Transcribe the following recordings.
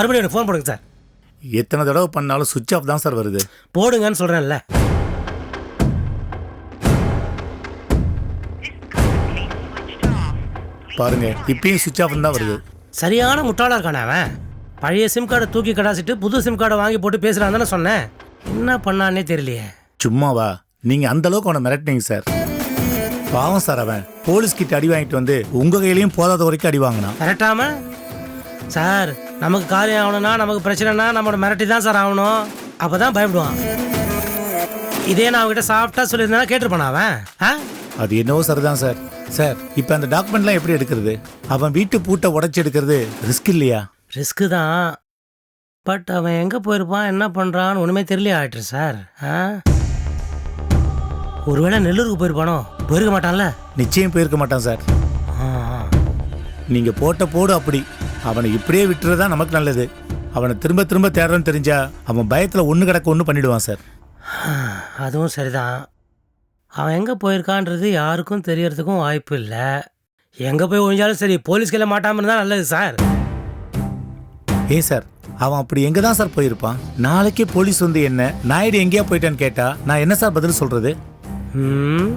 மறுபடியும் எனக்கு ஃபோன் போடுங்க சார் எத்தனை தடவை பண்ணாலும் சுவிட்ச் ஆஃப் தான் சார் வருது. போடுங்கன்னு சொல்கிறேன்ல பாருங்க இப்பயும் சுவிட்ச் ஆஃப் தான் வருது. சரியான முட்டாளா இருக்கானே அவன். பழைய சிம் கார்டை தூக்கி கடாசிட்டு புது சிம் கார்டை வாங்கி போட்டு பேசுகிறான் தானே சொன்னேன். என்ன பண்ணானே தெரியலையே. சும்மாவா? நீங்க அந்த அளவுக்கு அவனை மிரட்டினீங்க சார் பாவம் சார் அவன். போலீஸ் கிட்ட அடி வாங்கிட்டு வந்து உங்க கையிலயும் போதாத வரைக்கும் அடி வாங்கினான். மிரட்டாம? சார் நமக்கு காரியம் ஆகணும்னா நமக்கு பிரச்சனைனா நம்மளோட மிரட்டி தான் சார் ஆகணும். அப்போ தான் பயப்படுவான். இதே நான் அவங்ககிட்ட சாஃப்டாக சொல்லியிருந்தா கேட்டிருப்பானா அவன்? ஆ? அது என்னவோ சரிதான் சார். சார் இப்போ அந்த டாக்குமெண்ட்லாம் எப்படி எடுக்கிறது? அவன் வீட்டு பூட்டை உடைச்சி எடுக்கிறது ரிஸ்க் இல்லையா? ரிஸ்க்கு தான். பட் அவன் எங்கே போயிருப்பான் என்ன பண்ணுறான்னு ஒன்றுமே தெரியலையா ஆயிட்டு சார். ஆ? ஒருவேளை நெல்லூருக்கு போயிருப்பானோ? போயிருக்க மாட்டான்ல? நிச்சயம் போயிருக்க மாட்டான் சார். ஆ ஆ. நீங்க போட்ட போடு அப்படி. அவனை இப்படியே விட்டுறதா நமக்கு நல்லது. அவனை திரும்ப திரும்ப தேடுறன்னு தெரிஞ்சா அவன் பயத்துல ஒண்ணு கிடக்க ஒண்ணு பண்ணிடுவான் சார். அதுவும் சரிதான். அவன் எங்கே போயிருக்கான்றது யாருக்கும் தெரியறதுக்கும் வாய்ப்பு இல்லை. எங்கே போய் ஒழிஞ்சாலும் சரி போலீஸ் கையில் மாட்டாமல் இருந்தால் நல்லது சார். ஏன் சார் அவன் அப்படி எங்க தான் சார் போயிருப்பான்? நாளைக்கே போலீஸ் வந்து என்ன நாயுடு எங்கேயா போயிட்டான்னு கேட்டா நான் என்ன சார் பதில் ம்.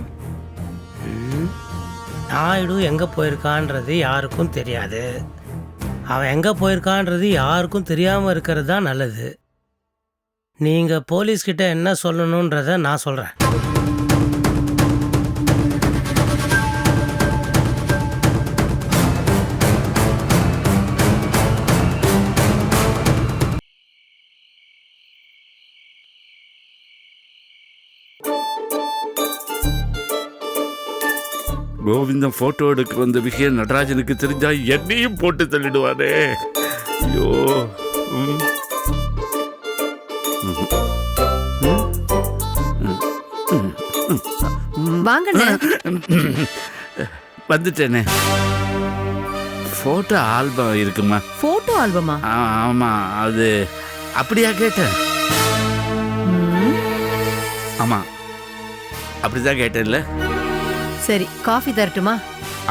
நாயுடு எங்கே போயிருக்கான்றது யாருக்கும் தெரியாது. அவன் எங்கே போயிருக்கான்றது யாருக்கும் தெரியாமல் இருக்கிறது தான் நல்லது. நீங்கள் போலீஸ்கிட்ட என்ன சொல்லணுன்றதை நான் சொல்கிறேன் கோவிந்தம் போட்டோ எடுக்க வந்த விஷயம் நடராஜனுக்கு தெரிஞ்சா என்னையும் போட்டு தள்ளிடுவானே. ஐயோ. ம். வாங்கண்ணே. வந்துட்டேனே. போட்டோ ஆல்பம் இருக்குமா? போட்டோ ஆல்பமா ஆமா அது அப்படியா கேட்டேன். ஆமா. அப்படிதான் கேட்டேன்ல. சரி காஃபி தரட்டுமா?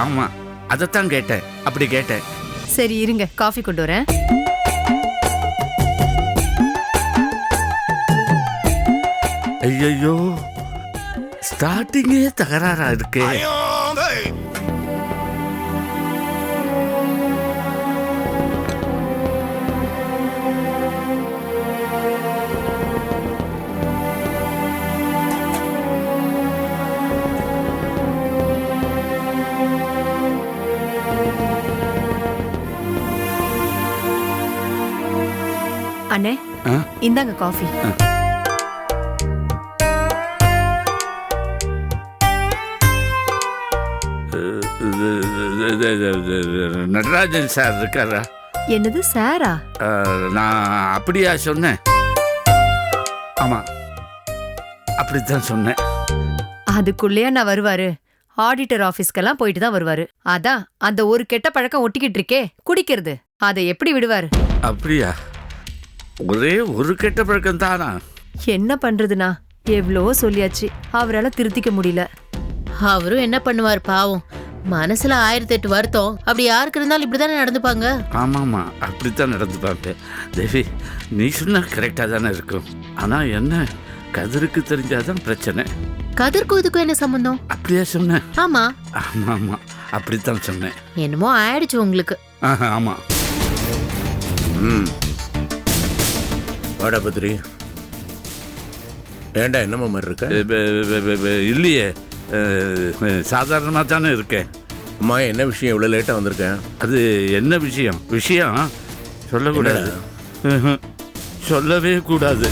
ஆமா அதைத்தான் கேட்டேன் அப்படி கேட்டேன். சரி இருங்க காஃபி கொண்டு வரேன். ஐயோ ஸ்டார்டிங்கே தகராறா இருக்கே. அண்ணே ஆ? இந்தாங்க காஃபி. நடராஜன் சார் இருக்காரா? என்னது சாரா? நான் அப்படியா சொன்னேன்? ஆமா அப்படித்தான் சொன்னேன். அதுக்குள்ளேயா நான் வருவாரு. ஆடிட்டர் ஆபீஸ்க்கெல்லாம் போயிட்டு தான் வருவாரு. அதான் அந்த ஒரு கெட்ட பழக்கம் ஒட்டிக்கிட்டு இருக்கே குடிக்கிறது. அதை எப்படி விடுவாரு? அப்படியா? ஒரே ஒரு கெட்ட பழக்கம் தானா? என்ன பண்றதுனா? எவ்வளோ சொல்லியாச்சு. அவரால திருத்திக்க முடியல. அவரும் என்ன பண்ணுவார் பாவம். மனசுல ஆயிரத்தி எட்டு வருத்தம். அப்படி யாருக்கு இருந்தாலும் இப்படிதானே நடந்துப்பாங்க? ஆமாம்மா அப்படித்தான் நடந்துப்பாங்க. தேவி நீ சொன்னா கரெக்டாக தானே இருக்கும். ஆனால் என்ன? கதிருக்கு தெரிஞ்சாதான் பிரச்சனை. கதிர்க்கும் இதுக்கும் என்ன சம்பந்தம்? அப்படியா சொன்னேன். ஆமா. ஆமாம் ஆமாம் அப்படித்தான் சொன்னேன். என்னமோ ஆயிடுச்சு உங்களுக்கு. ஆஹா ஆமாம் ம். வாடா பத்ரி. ஏன்டா என்னம்மா மாதிரி இருக்க? இல்லையே. சாதாரணமாக தானே இருக்கேன். அம்மா என்ன விஷயம்? இவ்வளோ லேட்டாக வந்திருக்கேன். அது என்ன விஷயம்? விஷயம்? சொல்லக்கூடாது. சொல்லவே கூடாது.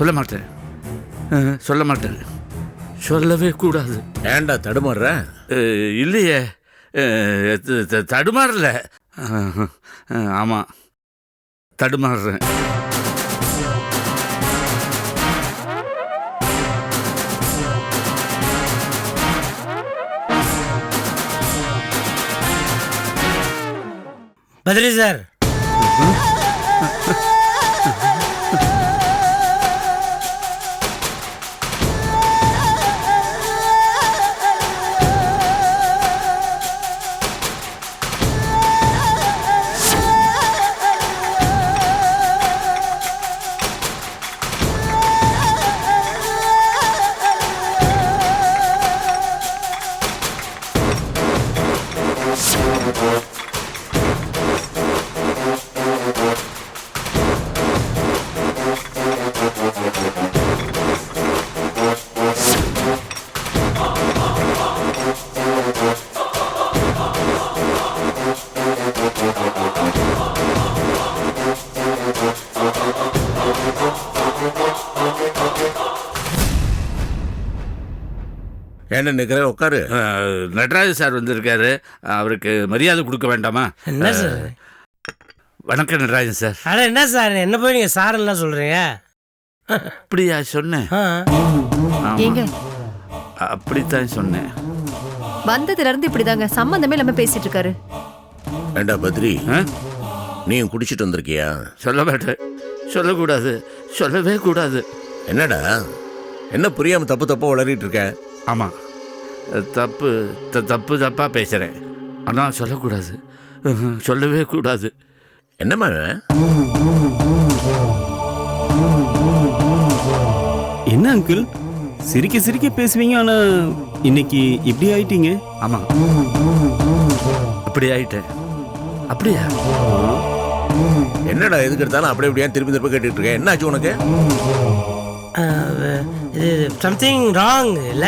சொல்ல மாட்டேன். சொல்ல மாட்டேன் சொல்லவே கூடாது. ஏன்டா தடுமாறுற? இல்லையே. தடுமாறல. அஹ், அஹ், ஆமா. தடுமாறுறேன் பத்ரி சார். என்ன நிக்கிற உட்காரு. நடராஜ் சார் வந்திருக்காரு. அவருக்கு மரியாதை கொடுக்க வேண்டாமா? என்ன சார்? வணக்கம் நடராஜன் சார். அட என்ன சார்? என்ன போய் நீங்க சாருலாம் சொல்றீங்க? அப்படியா சொன்னேன். ஏங்க. அப்படித்தான் சொன்னேன். வந்ததுல இருந்து இப்படிதாங்க. சம்பந்தமே இல்லாம பேசிட்டு இருக்காரு ஏண்டா பத்ரி? ஆ? நீயும் குடிச்சிட்டு வந்திருக்கியா? சொல்ல மாட்டேன். சொல்லக்கூடாது. சொல்லவே கூடாது. என்னடா? என்ன புரியாம தப்பு தப்பா உளறிட்டு இருக்க? ஆமாம் தப்பு த- தப்பு தப்பாக பேசுகிறேன் ஆனால் சொல்லக்கூடாது. சொல்லவே கூடாது. என்னம்மா? என்ன அங்கிள்? சிரிக்க சிரிக்க பேசுவீங்க ஆனா இன்னைக்கு இப்படி ஆயிட்டீங்க? ஆமாம் அப்படி ஆயிட்டேன். அப்படியா? என்னடா எதுக்கு எடுத்தாலும் அப்படி இப்படியா திருப்பி திருப்பி கேட்டுட்டு இருக்க? என்னாச்சு உனக்கு? ஆ, இது சம்திங் ராங் இல்ல?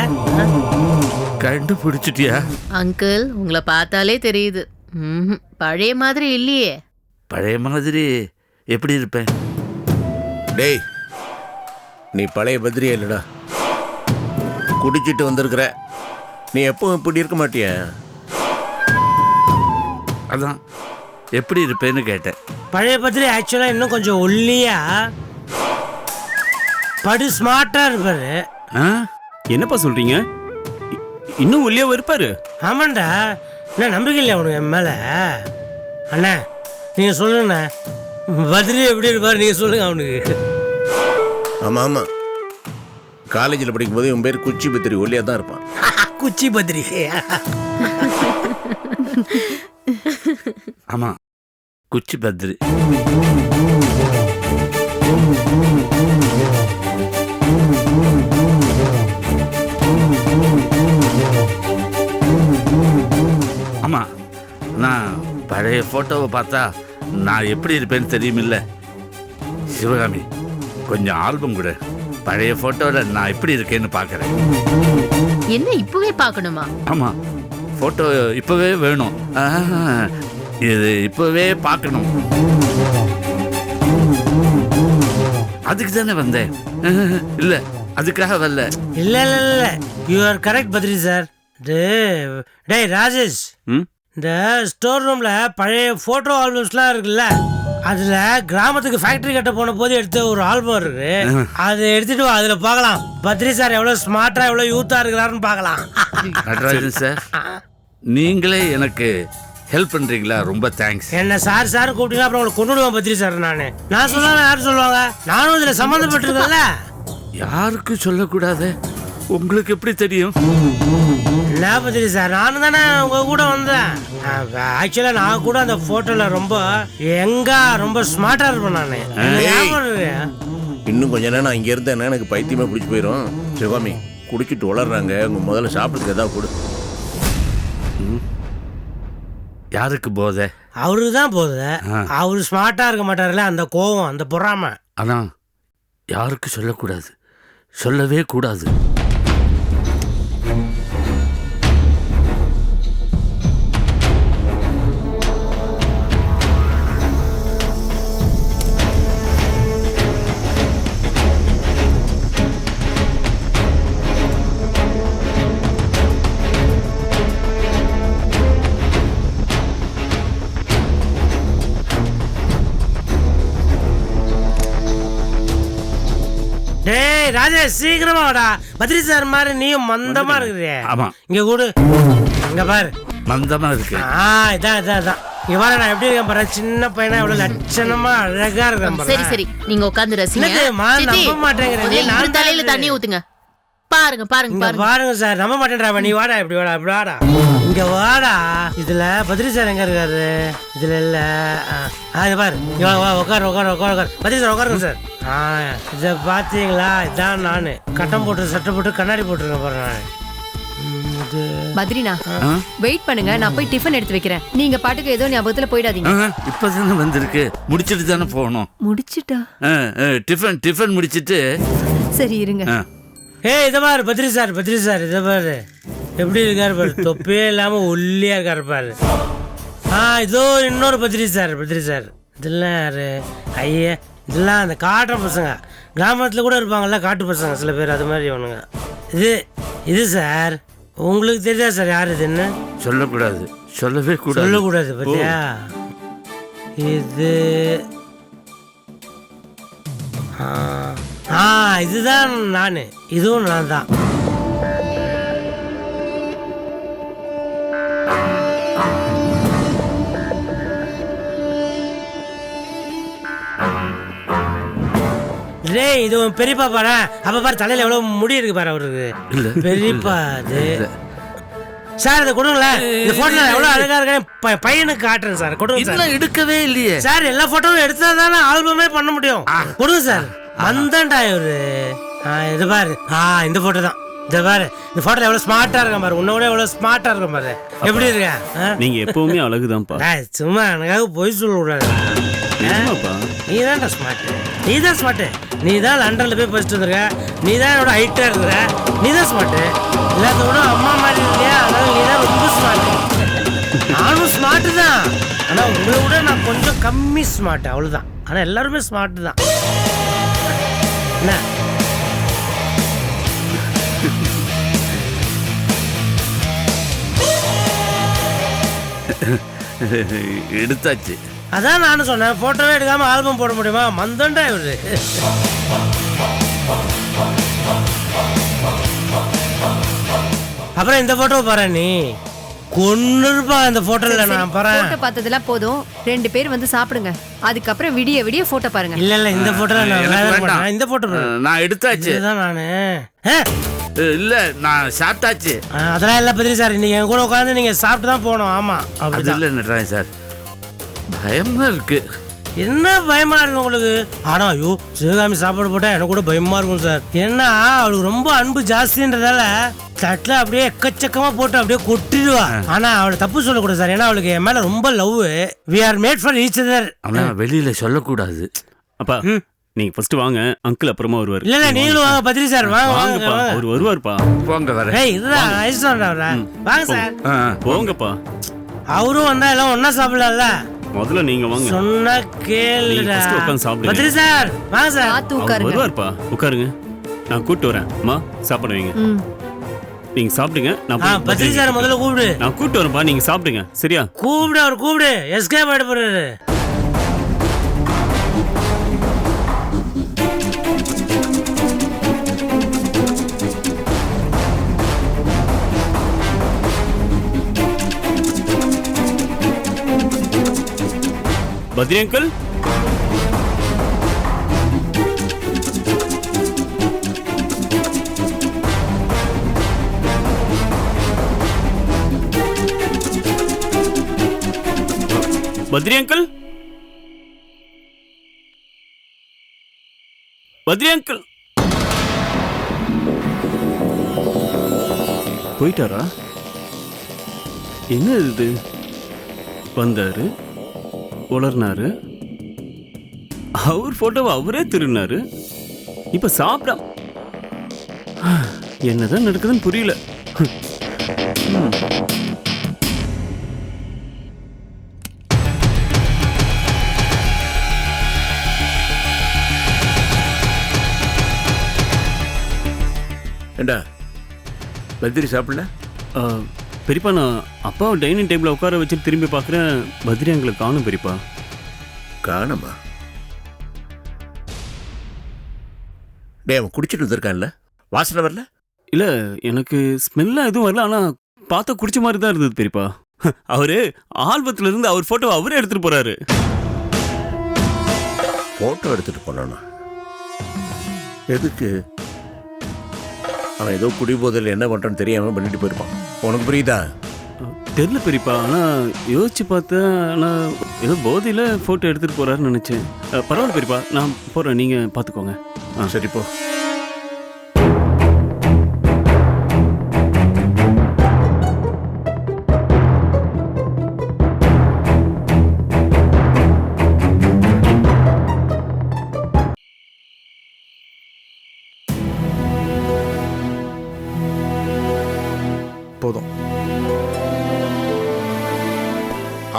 கண்டுபிடிச்சிட்டியா? அங்கிள் உங்களை பார்த்தாலே தெரியுது. ம்ஹும். பழைய மாதிரி இல்லையே. பழைய மாதிரி எப்படி இருப்பேன்? டேய் நீ பழைய பத்ரியா இல்லடா. குடிச்சிட்டு வந்திருக்கிற. நீ எப்பவும் இப்படி இருக்க மாட்டிய? அதான் எப்படி இருப்பேன்னு கேட்டேன். பழைய பத்திரி ஆக்சுவலா இன்னும் கொஞ்சம் ஒல்லியா? படு ஸ்மார்ட்டா இருப்பாரு ஆ? என்னப்பா சொல்றீங்க? இ- இன்னும் ஒல்லியா இருப்பாரு. ஆமாண்டா. என்ன நம்பிக்கை இல்லையா உனக்கு என் மேல? அண்ணா நீங்க சொல்லுங்கண்ணா. பத்ரி எப்படி இருப்பாரு நீங்க சொல்லுங்க அவனுக்கு. ஆமா ஆமா. காலேஜில் படிக்கும்போது இவன் பேர் குச்சி பத்திரி ஒல்லியா தான் இருப்பான். குச்சி பத்ரி ஆமாம் குச்சி பத்ரி நான் பழைய ஃபோட்டோவை பார்த்தா நான் எப்படி இருப்பேன்னு தெரியுமில்ல. சிவகாமி கொஞ்சம் ஆல்பம் கொடு. பழைய ஃபோட்டோவில் நான் எப்படி இருக்கேன்னு பார்க்குறேன். என்ன இப்பவே பார்க்கணுமா? ஆமாம் ஃபோட்டோ இப்போவே வேணும். இது இப்போவே பார்க்கணும். அதுக்கு தானே வந்தேன். இல்லை அதுக்காக வரல. இல்ல இல்ல இல்ல you are correct Badri sir டேய் ராஜேஷ். ம்? இந்த ஸ்டோர் ரூம்ல பழைய போட்டோ ஆல்பம்ஸ்லாம் இருக்குல்ல அதுல கிராமத்துக்கு ஃபேக்டரி கட்ட போன போது எடுத்த ஒரு ஆல்பம் இருக்கு. அதை எடுத்துட்டு வா அதுல பார்க்கலாம். பத்ரி சார் எவ்வளவு ஸ்மார்ட்டா எவ்வளவு யூத்தா இருக்கிறாருன்னு பார்க்கலாம். நடராஜன் சார் நீங்களே எனக்கு ஹெல்ப் பண்ணுறீங்களா ரொம்ப தேங்க்ஸ் என்ன சார் சார் கூப்பிட்டீங்க அப்புறம் உங்களை கொண்டு விடுவேன் பத்ரி சார் நானு. நான் சொல்லாம யார் சொல்லுவாங்க? நானும் இதுல சம்மந்தப்பட்டிருக்கேன்ல. யாருக்கும் சொல்லக்கூடாது. உங்களுக்கு எப்படி தெரியும்? என்ன பத்ரி சார் நானும் தானே உங்க கூட வந்தேன். ஆக்சுவலா நான் கூட அந்த போட்டோல ரொம்ப எங்கா ரொம்ப ஸ்மார்ட்டா இருப்பேன் நானு. இன்னும் கொஞ்ச நேரம் இங்கே இருந்தேன்னா எனக்கு பைத்தியமே பிடிச்சி போயிடும் சிவகாமி குடிச்சிட்டு வளர்றாங்க. உங்க முதல்ல சாப்பிட்றதுக்கு ஏதாவது கொடு. யாருக்கு போதை? அவருக்கு தான் போகுது ஆ. அவரு ஸ்மார்ட்டா இருக்க மாட்டாருல்ல அந்த கோவம் அந்த பொறாம. ஆனால் யாருக்கும் சொல்லக்கூடாது? சொல்லவே கூடாது. ராஜேஷ் சீக்கிரமா வாடா. பத்ரி சார் மாதிரி நீயும் மந்தமா இருக்கிறிய. ஆமாம் இங்க கூடு. இங்க பாரு. மந்தமாக இருக்கு. ஆ இதான் இதான் இதான். இங்க பாரு நான் எப்படி இருக்கேன் பாரு. சின்ன பையனா எவ்வளவு லட்சணமா அழகா இருக்கேன் சரி சரி. நீங்க உட்காந்து ரசிங்க. நம்ப மாட்டேங்கிற நீ, முதல்ல நான் இவரு தலையில தண்ணி ஊத்துங்க. பாருங்க பாருங்க பாருங்க. பாருங்க சார் நம்ப மாட்டேன்றா நீ வாடா இப்படி வாடா இப்படி வாடா. இங்க வாடா. இதுல பத்ரி சார் எங்க இருக்காரு? இதுல இல்ல. இது பாரு. வா வா உட்காரு உட்காரு உட்காரு உட்காரு பத்ரி சார் உட்காருங்க சார். ஆ இத பாத்தீங்களா? இதான் நானு. கட்டம் போட்டு சட்டை போட்டு கண்ணாடி போட்டுருக்கேன் பாரு நான். பத்ரினா வெயிட் பண்ணுங்க நான் போய் டிஃபன் எடுத்து வைக்கிறேன். நீங்க பாட்டுக்கு ஏதோ ஞாபகத்துல போயிடாதீங்க. இப்பதானே வந்திருக்கு. முடிச்சிட்டு தானே போகணும். முடிச்சிட்டா? ஆ, ஆ, டிஃபன் டிஃபன் முடிச்சிட்டு சரி இருங்க. ஏய் இதை பாரு பத்ரி சார் பத்ரி சார் இதை பாரு. எப்படி இருக்காரு பாரு தொப்பியே இல்லாம ஒல்லியா இருக்காரு பாரு. ஆ இதோ இன்னொரு பத்ரி சார் பத்ரி சார். இதெல்லாம் யாரு? ஐயே இதெல்லாம் அந்த காட்டுற பசங்க. கிராமத்துல கூட இருப்பாங்கல்ல காட்டு பசங்க சில பேர் அது மாதிரி இவனுங்க. இது இது சார் உங்களுக்கு தெரியுதா சார் யார் இதுன்னு சொல்லக்கூடாது. சொல்லவே கூடாது. சொல்லக்கூடாது பத்தியா? இது ஆ, ஆ இதுதான் நான். இதுவும் நான் தான் இது உன் பெரியப்பா பாரு. அப்ப பாரு தலையில எவ்வளவு முடி இருக்கு பாரு அவருக்கு. பெரியப்பா அது. சார் இதை கொடுங்களேன் இந்த போட்டோ எவ்வளவு அழகா இருக்கேன் பையனுக்கு காட்டுறேன் சார். கொடுங்க சார். எடுக்கவே இல்லையே. சார் எல்லா போட்டோவும் எடுத்தா தானே ஆல்பமே பண்ண முடியும். கொடுங்க சார். மந்தண்டா இவரு. ஆ இது பாரு. ஆ இந்த போட்டோ தான். இந்த பாரு. இந்த போட்டோல எவ்வளவு ஸ்மார்ட்டா இருக்கான் பாரு. உன்னை விட எவ்வளவு ஸ்மார்ட்டா இருக்கும் பாரு. எப்படி இருக்க? நீங்க எப்பவுமே அழகுதான்ப்பா. சும்மா எனக்காக பொய் சொல்லக்கூடாது. நிஜமாப்பா. நீ தான்டா ஸ்மார்ட் நீ தான் ஸ்மார்ட் நீ தான் லண்டன்ல போய் படிச்சுட்டு வந்திருக்க. நீ தான் என்னோட ஹைட்டா இருக்கிற. நீ தான் ஸ்மார்ட் எல்லாத்தோட அம்மா மாதிரி இல்லையா? அதனால நீ தான் ரொம்ப ஸ்மார்ட் நானும் ஸ்மார்ட் தான். ஆனா உங்களை விட நான் கொஞ்சம் கம்மி ஸ்மார்ட் அவ்வளவுதான். ஆனா எல்லாருமே ஸ்மார்ட் தான். என்ன எடுத்தாச்சு. அதான் நானும் சொன்னேன் போட்டோவே எடுக்காம ஆல்பம் போட முடியுமா? மந்தண்டா இவரு. அப்புறம் இந்த போட்டோ பாரு நீ. கொன்னுருப்பா இந்த போட்டோல நான் பாறேன். போட்டோ பார்த்ததெல்லாம் போதும். ரெண்டு பேர் வந்து சாப்பிடுங்க. அதுக்கப்புறம் விடிய விடிய போட்டோ பாருங்க. இல்ல இல்ல இந்த போட்டோல நான் வேற. போட்டேன். இந்த போட்டோ. நான் எடுத்தாச்சு. இதுதான் நானு. இல்ல நான் சாப்பிட்டாச்சு. அதெல்லாம் இல்ல பத்திரி சார். இன்னைக்கு என் கூட உட்காந்து நீங்க சாப்பிட்டு தான் போகணும். ஆமா அது அப்படிதான். இல்லை சார். பயமா இருக்கு. என்ன பயமா இருக்கு உங்களுக்கு? ஆனா ஐயோ சிவகாமி சாப்பாடு போட்டா எனக்கு கூட பயமா இருக்கும் சார். ஏன்னா அவளுக்கு ரொம்ப அன்பு ஜாஸ்தின்றதால தட்டுல அப்படியே எக்கச்சக்கமா போட்டு அப்படியே கொட்டிடுவா. ஆனா அவளை தப்பு சொல்லக்கூடாது சார். ஏன்னா அவளுக்கு என் மேல ரொம்ப love. We are made for each other ஆனா வெளியில சொல்லக்கூடாது. அப்பா நீங்க ஃபர்ஸ்ட் வாங்க அங்கிள் அப்புறமா வருவாரு. இல்ல இல்ல நீங்களும் வாங்க. பத்ரி சார். வாங்க வாங்க வாங்கப்பா. வாங்க. அவர் வருவாருப்பா. போங்க வரேன் ஏய் இதுதான் ஐஸ்வரன் அவரா. வாங்க சார். ஆ, போங்கப்பா. அவரும் வந்தா எல்லாம் ஒன்னா சாப்பிடலாம்ல. முதல்ல நீங்க வாங்க. சொன்னா கேளுடா. உட்கார்ந்து சாப்பிடுங்க. பத்ரி சார் வாங்க சார். அவர் உட்காருங்க. வருவாருப்பா. உட்காருங்க. நான் கூப்பிட்டு வரேன். அம்மா சாப்பிட வைங்க. நீங்க சாப்பிடுங்க. நான் பத்ரி சார் முதல்ல கூப்பிடு. நான் கூப்பிட்டு வரேன்ப்பா. நீங்க சாப்பிடுங்க. சரியா? கூப்பிடு அவர் கூப்பிடு. எஸ்கேப் ஆயிட்டு போறாரு. Badri uncle Badri uncle Badri uncle போயிட்டாரா? என்ன இது? வந்தாரு? உளர்னாரு அவர் போட்டோவை அவரே திருடினாரு. இப்ப சாப்பிட என்னதான் நடக்குதுன்னு புரியல. ஏண்டா? பத்திரி சாப்பிடல? பெரியப்பா நான் அப்பாவை டைனிங் டேபிள் உட்கார வச்சு திரும்பி பார்க்குறேன். பத்ரி எங்களை காணும் பெரியப்பா. காணமா? டேய் அவன் குடிச்சிட்டு வந்திருக்கான்ல? வாசனை வரல? இல்ல எனக்கு ஸ்மெல்லாம் எதுவும் வரல ஆனா பார்த்தா குடிச்ச மாதிரி தான் இருந்தது பெரியப்பா. அவரு ஆல்பத்துல இருந்து அவர் போட்டோ அவரே எடுத்துட்டு போறாரு. ஃபோட்டோ எடுத்துட்டு போனானா? எதுக்கு? அவன் ஏதோ குடிபோதையில் என்ன பண்ணுறான்னு தெரியாம பண்ணிட்டு போயிருப்பான். உனக்கு புரியுதா? தெரியல பெரியப்பா ஆனா யோசிச்சு பார்த்தா ஆனா ஏதோ போதையில போட்டோ எடுத்துட்டு போறாருன்னு நினைச்சேன். பரவாயில்ல பெரியப்பா நான் போறேன். நீங்க பாத்துக்கோங்க. ஆ. சரி போ.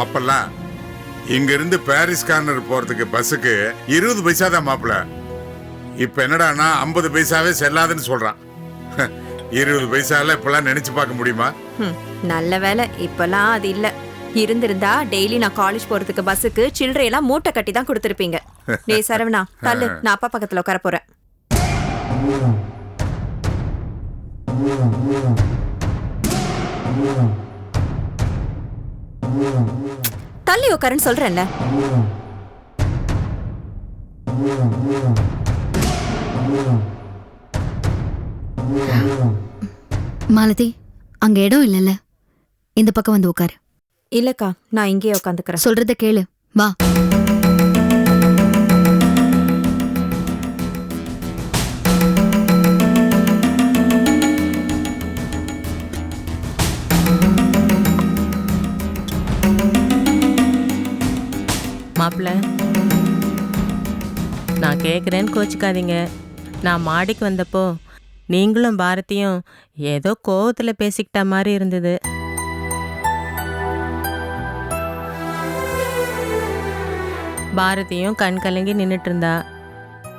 அப்பெல்லாம் இங்க இருந்து பாரிஸ் கார்னர் போறதுக்கு பஸ்ஸுக்கு இருபது பைசா தான் மாப்பிள இப்ப என்னடான்னா ஐம்பது பைசாவே செல்லாதுன்னு சொல்றான். இருபது பைசால இப்பெல்லாம் நினைச்சு பார்க்க முடியுமா? ஹம், நல்ல வேலை. இப்பெல்லாம் அது இல்ல. இருந்திருந்தா டெய்லி நான் காலேஜ் போறதுக்கு பஸ்ஸுக்கு சில்லறையெல்லாம் மூட்டை கட்டி தான் கொடுத்துருப்பீங்க. டேய் சரவணா தள்ளு. நான் அப்பா பக்கத்துல உட்கார போறேன். தள்ளி உட்காருன்னு சொல்றேன்ல மாலதி அங்க இடம் இல்லைல்ல. இந்த பக்கம் வந்து உட்காரு இல்லக்கா நான் இங்கேயே உட்காந்துக்கிறேன் சொல்றத கேளு. வா. கேட்குறேன்னு கோச்சிக்காதீங்க. நான் மாடிக்கு வந்தப்போ நீங்களும் பாரதியும் ஏதோ கோவத்தில் பேசிக்கிட்ட மாதிரி இருந்தது. பாரதியும் கண் கலங்கி நின்றுட்டு இருந்தா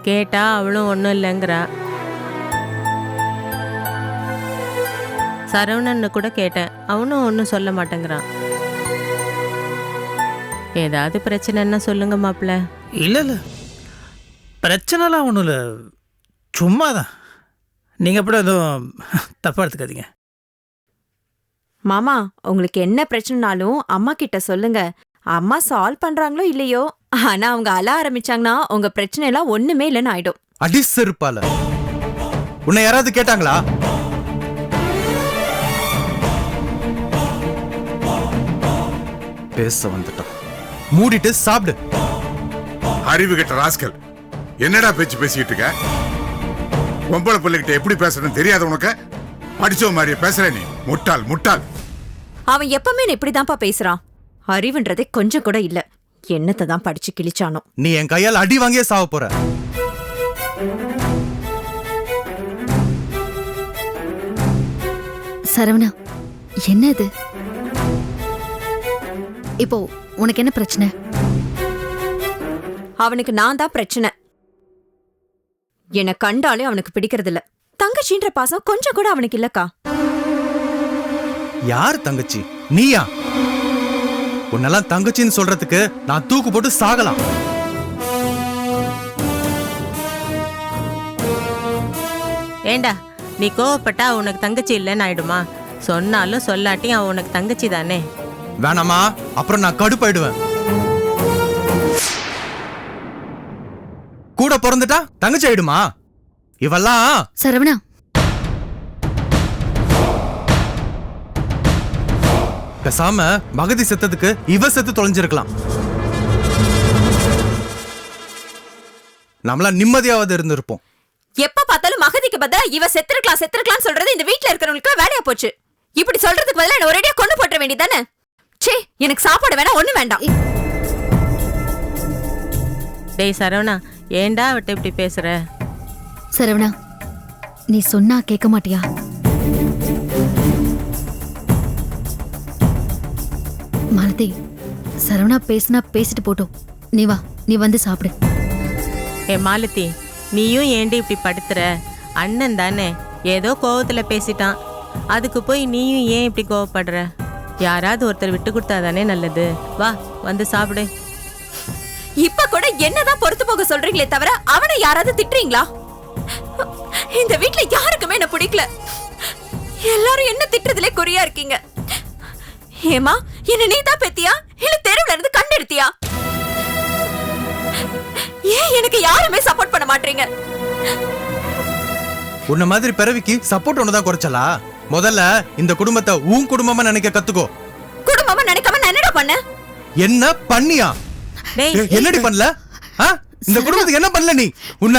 கேட்டா அவளும் ஒன்றும் இல்லைங்கிறா. சரவணன்னு கூட கேட்டேன். அவனும் ஒன்றும் சொல்ல மாட்டேங்கிறான் ஏதாவது பிரச்சனைன்னா சொல்லுங்க மாப்பிள்ள. இல்லை இல்லை. பிரச்சனைலாம் ஒன்றும் இல்லை. சும்மா தான் நீங்கள் எப்படி எதுவும் தப்பாக எடுத்துக்காதீங்க. மாமா உங்களுக்கு என்ன பிரச்சனைனாலும் அம்மா கிட்ட சொல்லுங்க. அம்மா சால்வ் பண்றாங்களோ இல்லையோ? ஆனா அவங்க அழ ஆரம்பிச்சாங்கன்னா உங்க பிரச்சனை எல்லாம் ஒண்ணுமே இல்லைன்னு ஆயிடும். அடி செருப்பால. உன்னை யாராவது கேட்டாங்களா? பேச வந்துட்டான். மூடிட்டு சாப்பிடு. அறிவு கெட்ட ராஸ்கல். என்னடா பேச்சு பேசிக்கிட்டு இருக்க? பொம்பளை பிள்ளைகிட்ட எப்படி பேசுறதுன்னு தெரியாத உனக்கு? படிச்சவ மாதிரியே பேசுற நீ. முட்டாள் முட்டாள். அவன் எப்பவுமே இப்படிதான்ப்பா பேசுறான். அறிவுன்றதே கொஞ்சம் கூட இல்ல. என்னத்தை தான் படிச்சு கிழிச்சானோ. நீ என் கையால் அடி வாங்கியே சாவ போற. சரவணா என்ன இது? இப்போ உனக்கு என்ன பிரச்சனை? அவனுக்கு நான் தான் பிரச்சனை. என்னை கண்டாலே அவனுக்கு பிடிக்கிறது இல்ல தங்கச்சின்ற பாசம் கொஞ்சம் கூட அவனுக்கு இல்லக்கா. யார் தங்கச்சி? நீயா? உன்னெல்லாம் தங்கச்சின்னு சொல்றதுக்கு நான் தூக்கு போட்டு சாகலாம். ஏண்டா நீ கோவப்பட்டா உனக்கு தங்கச்சி இல்லைன்னு ஆயிடுமா? சொன்னாலும் சொல்லாட்டி அவன் உனக்கு தங்கச்சி தானே? வேணாமா அப்புறம் நான் கடுப்பாயிடுவேன். கூட பிறந்துட்டா தங்கச்சி ஆயிடுமா? இவெல்லாம் சரவணா. பேசாம மகதி செத்ததுக்கு இவ செத்து தொலைஞ்சிருக்கலாம். நம்மளாம் நிம்மதியாவது இருந்திருப்போம். எப்ப பார்த்தாலும் மகதிக்கு பதிலா இவ செத்துருக்கலாம் செத்துருக்கலாம் சொல்றது இந்த வீட்ல இருக்கிறவங்களுக்கு வேலையா போச்சு. இப்படி சொல்றதுக்கு பதிலா என்ன ஒரேடியா கொண்டு போட்ட வேண்டியதானே சே எனக்கு சாப்பாடு வேணா ஒண்ணு வேண்டாம். டேய் சரவணா ஏண்டா அவட்ட இப்படி பேசுற? சரவணா நீ சொன்னா கேட்க மாட்டியா? மாலதி சரவணா பேசினா பேசிட்டு போட்டோம். நீ வா நீ வந்து சாப்பிடு. ஏ மாலதி நீயும் ஏண்டி இப்படி படுத்துற? அண்ணன் தானே ஏதோ கோவத்துல பேசிட்டான். அதுக்கு போய் நீயும் ஏன் இப்படி கோவப்படுற? யாராவது ஒருத்தர் விட்டு கொடுத்தா தானே நல்லது. வா வந்து சாப்பிடு. இப்ப என்னதான் பொறுத்து போக சொல்றீங்களே தவிர அவனை யாராவது திட்டுறீங்களா? இந்த வீட்ல யாருக்குமே என்ன பிடிக்கல. எல்லாரும் என்ன திட்டுறதுலே குறியா இருக்கீங்க? ஏமா என்ன நீ தான் பெத்தியா? இல்ல தெருவுல இருந்து கண்டெடுத்தியா ஏன் எனக்கு யாருமே சப்போர்ட் பண்ண மாட்டீங்க? உன்ன மாதிரி பிறவிக்கு சப்போர்ட் ஒண்ணுதான் குறைச்சலா? முதல்ல இந்த குடும்பத்தை உன் குடும்பமா நினைக்க கத்துக்கோ. குடும்பமா நினைக்காம நான் என்னடா பண்ண என்ன பண்ணியா? என்னடி பண்ணல? இந்த குடும்பத்துக்கு என்ன பண்ணல நீ? உன்ன